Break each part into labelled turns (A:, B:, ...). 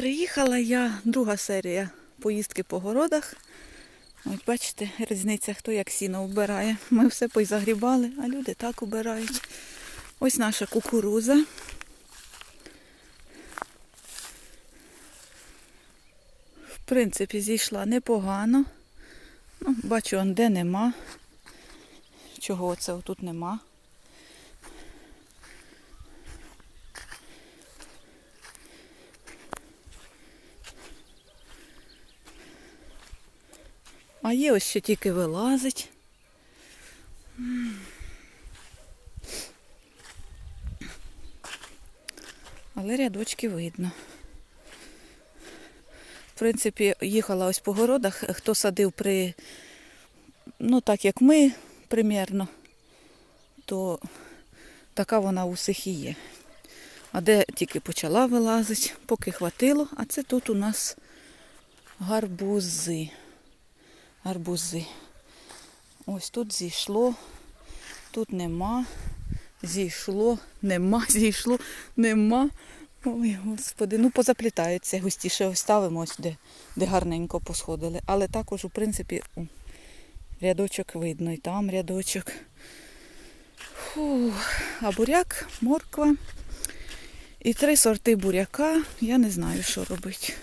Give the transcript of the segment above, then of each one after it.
A: Приїхала я, друга серія поїздки по городах. От бачите, різниця, хто як сіно вбирає. Ми все позагрібали, а люди так убирають. Ось наша кукуруза. В принципі, зійшла непогано. Ну, бачу, де нема. Чого це тут нема. А є ось що тільки вилазить. Але рядочки видно. В принципі, їхала ось по городах, хто садив при, ну так як ми примірно, то така вона у всіх і є. А де тільки почала вилазити, поки хватило, а це тут у нас гарбузи гарбузи. Ось тут зійшло, тут нема, зійшло, нема, зійшло, нема. Ой, господи, ну позаплітаються, густіше оставимо ось де, де гарненько посходили. Але також, у принципі, о, рядочок видно, і там рядочок. Фу. А буряк, морква. І три сорти буряка. Я не знаю, що робити.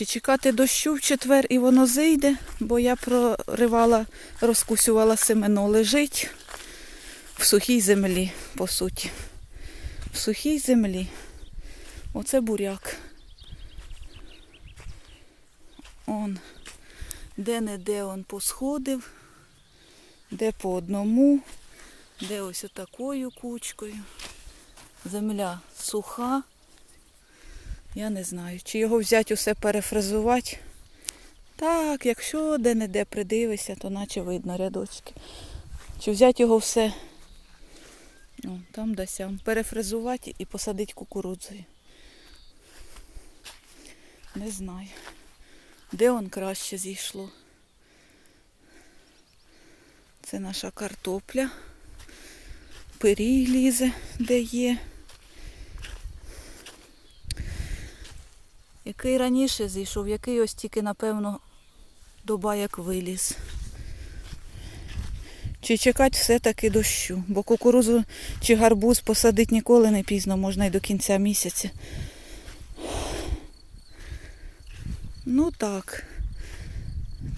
A: Чи чекати дощу в четвер і воно зійде, бо я проривала, розкусювала семено, лежить в сухій землі, по суті. В сухій землі. Оце буряк. Он, де-не-де он посходив, де по одному, де ось отакою кучкою. Земля суха. Я не знаю, чи його взяти усе перефразувати. Так, якщо де-не-де придивишся, то наче видно рядочки. Чи взяти його все, ну, там да сям, і посадити кукурудзою. Не знаю. Де он краще зійшло? Це наша картопля. Пирій лізе, де є. Який раніше зійшов, який ось тільки, напевно, доба як виліз. Чи чекати все-таки дощу, бо кукурузу чи гарбуз посадити ніколи не пізно, можна й до кінця місяця. Ну так,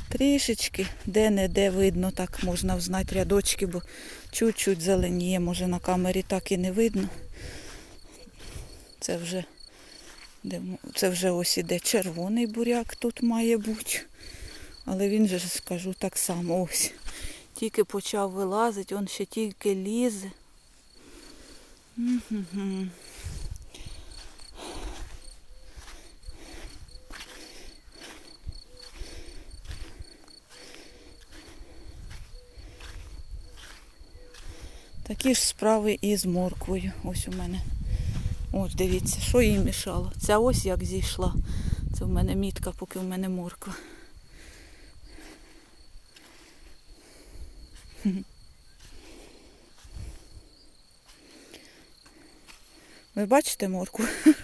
A: трішечки, де-не-де видно, так можна взнати рядочки, бо чуть-чуть зеленіє, може на камері так і не видно. Це вже це вже ось іде червоний буряк тут має бути. Але він же, скажу, так само ось. Тільки почав вилазити, він ще тільки лізе. Такі ж справи і з морквою. Ось у мене. Ось дивіться, що їй мішало. Ця ось як зійшла. Це в мене мітка, поки в мене морква. Ви бачите моркву?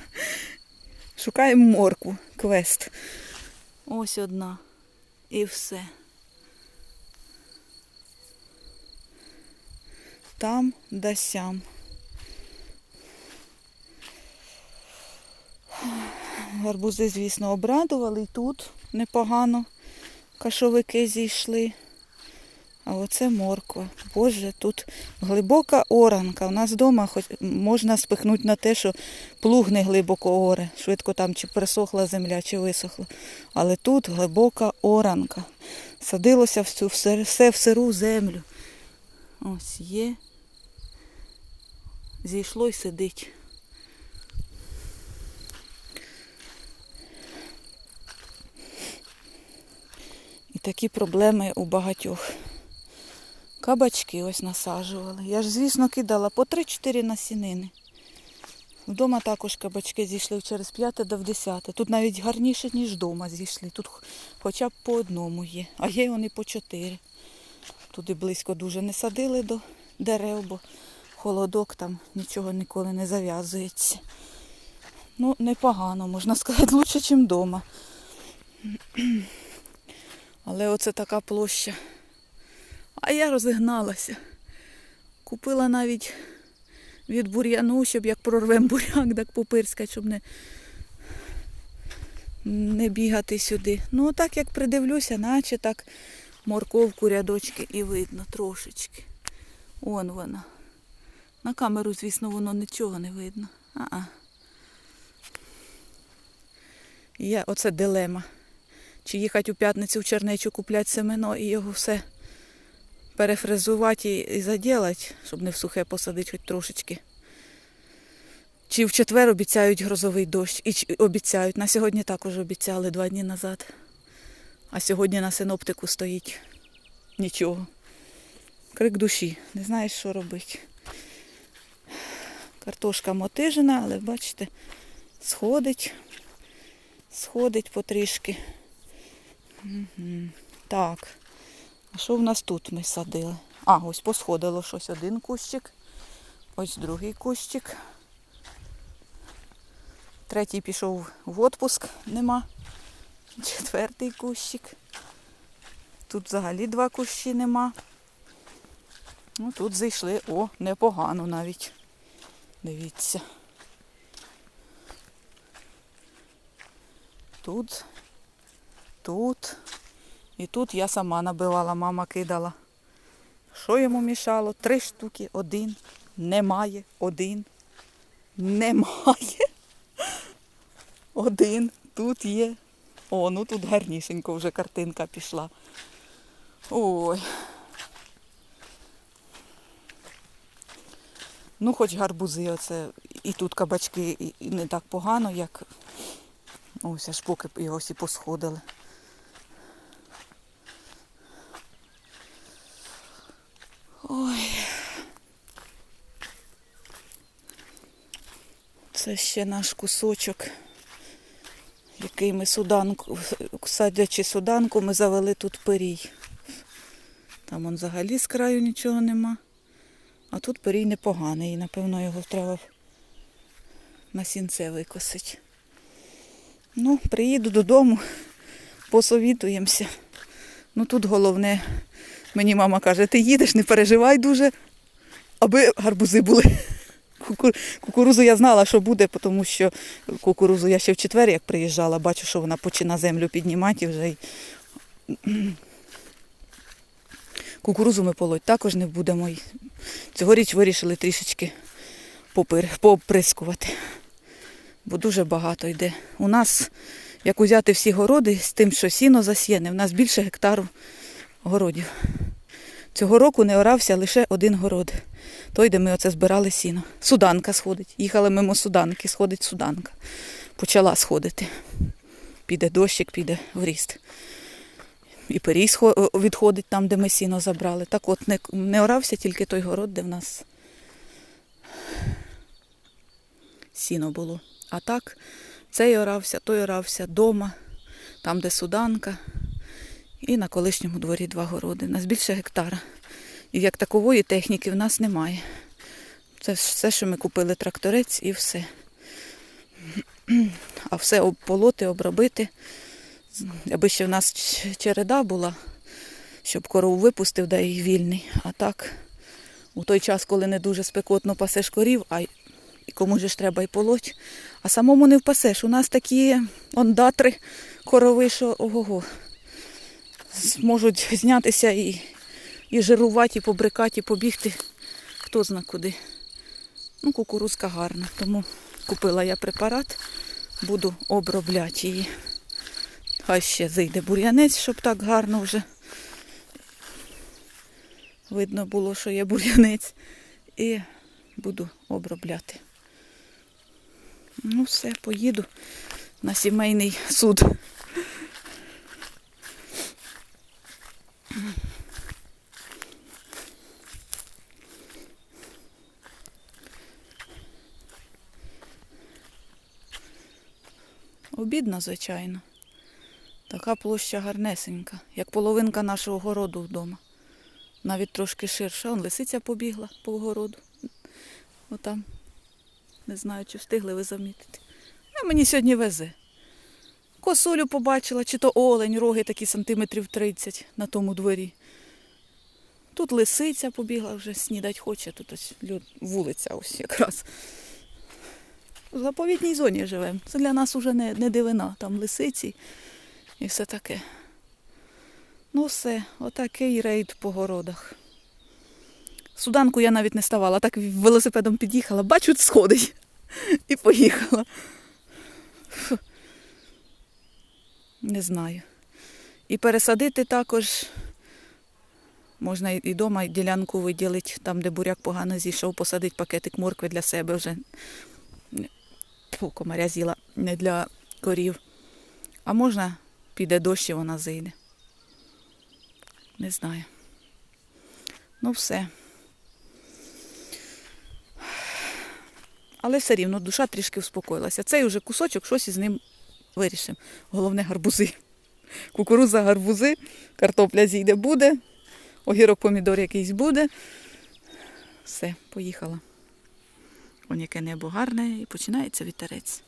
A: Шукаємо моркву, квест. Ось одна. І все. Там да сям. Гарбузи, звісно, обрадували і тут непогано кашовики зійшли. А оце морква. Боже, тут глибока оранка. У нас вдома хоч можна спихнути на те, що плуг не глибоко оре. Швидко там чи пересохла земля, чи висохла. Але тут глибока оранка. Садилося всю, все, все в сиру землю. Ось є. Зійшло й сидить. І такі проблеми у багатьох. Кабачки ось насаджували. Я ж, звісно, кидала по 3-4 насінини. Вдома також кабачки зійшли через 5 до в 10. Тут навіть гарніше, ніж вдома зійшли. Тут хоча б по одному є. А є вони по 4. Туди близько дуже не садили до дерев, бо холодок там нічого ніколи не зав'язується. Ну, непогано, можна сказати, лучше, ніж вдома. Але оце така площа. А я розігналася. Купила навіть від бур'яну, щоб як прорвем буряк, так попирскать, щоб не, не бігати сюди. Ну, так як придивлюся, наче так морковку рядочки і видно трошечки. Он вона. На камеру, звісно, воно нічого не видно. А-а. Є оце дилема. Чи їхати у п'ятницю в Чернечу купляти семено і його все перефрезувати і, заділати, щоб не в сухе посадити хоч трошечки. Чи в четвер обіцяють грозовий дощ. І обіцяють. На сьогодні також обіцяли два дні назад. А сьогодні на синоптику стоїть нічого. Крик душі. Не знаєш, що робити. Картошка мотижена, але бачите, сходить. Сходить потрішки. Так. А що в нас тут ми садили? А, ось посходило щось один кущик. Ось другий кущик. Третій пішов в отпуск, нема. Четвертий кущик. Тут взагалі два кущі нема. Ну, тут зайшли, о, непогано навіть. Дивіться. Тут, тут. І тут я сама набивала, мама кидала. Що йому мішало? Три штуки, один. Немає, один. Немає. Один. Тут є. О, ну тут гарнішенько вже картинка пішла. Ой. Ну, хоч гарбузи, оце і тут кабачки і, не так погано, як ось аж поки його всі посходили. Це ще наш кусочок, який ми суданку, садячи суданку, ми завели тут пирій. Там он взагалі з краю нічого нема. А тут пирій непоганий, і напевно його треба на сінце викосити. Ну, приїду додому, посовітуємося. Ну тут головне, мені мама каже, ти їдеш, не переживай дуже, аби гарбузи були. Куку- Кукурузу я знала, що буде, тому що кукурузу я ще в четвер, як приїжджала, бачу, що вона починає землю піднімати вже. Кукурузу ми полоть також не будемо. Цьогоріч вирішили трішечки поприскувати. Бо дуже багато йде. У нас, як узяти всі городи з тим, що сіно засіяне, у нас більше гектару городів. Цього року не орався лише один город. Той, де ми оце збирали сіно. Суданка сходить. Їхали мимо суданки, сходить суданка. Почала сходити. Піде дощик, піде в ріст. І пирій відходить там, де ми сіно забрали. Так от не, не орався тільки той город, де в нас сіно було. А так, цей орався, той орався дома, там, де суданка. І на колишньому дворі два городи. У нас більше гектара. І як такової техніки в нас немає. Це все, що ми купили тракторець і все. А все обполоти, обробити. Аби ще в нас череда була, щоб корову випустив, да і вільний. А так, у той час, коли не дуже спекотно пасеш корів, а і кому ж треба й полоть, а самому не впасеш. У нас такі ондатри корови, що ого-го зможуть знятися і, і жирувати, і побрикати, і побігти. Хто зна куди. Ну, кукурузка гарна, тому купила я препарат, буду обробляти її. Хай ще зайде бур'янець, щоб так гарно вже видно було, що є бур'янець. І буду обробляти. Ну все, поїду на сімейний суд. Обідно, звичайно. Така площа гарнесенька, як половинка нашого городу вдома. Навіть трошки ширша. Он лисиця побігла по городу. Отам. Не знаю, чи встигли ви замітити. А мені сьогодні везе. Косулю побачила, чи то олень, роги такі сантиметрів 30 на тому дворі. Тут лисиця побігла вже снідать хоче, тут ось вулиця ось якраз. В заповідній зоні живемо. Це для нас вже не, не дивина, там лисиці і все таке. Ну все, отакий рейд по городах. Суданку я навіть не ставала, так велосипедом під'їхала, бачу, сходить. І поїхала. Фу. Не знаю. І пересадити також можна і вдома ділянку виділити, там, де буряк погано зійшов, посадити пакетик моркви для себе вже. Не- комаря з'їла, не для корів. А можна піде дощ і вона зійде. Не знаю. Ну, все. Але все рівно душа трішки успокоїлася. Цей уже кусочок, щось із ним вирішимо. Головне гарбузи. Кукуруза, гарбузи, картопля зійде буде, огірок помідор якийсь буде. Все, поїхала. Вон яке небо гарне і починається вітерець.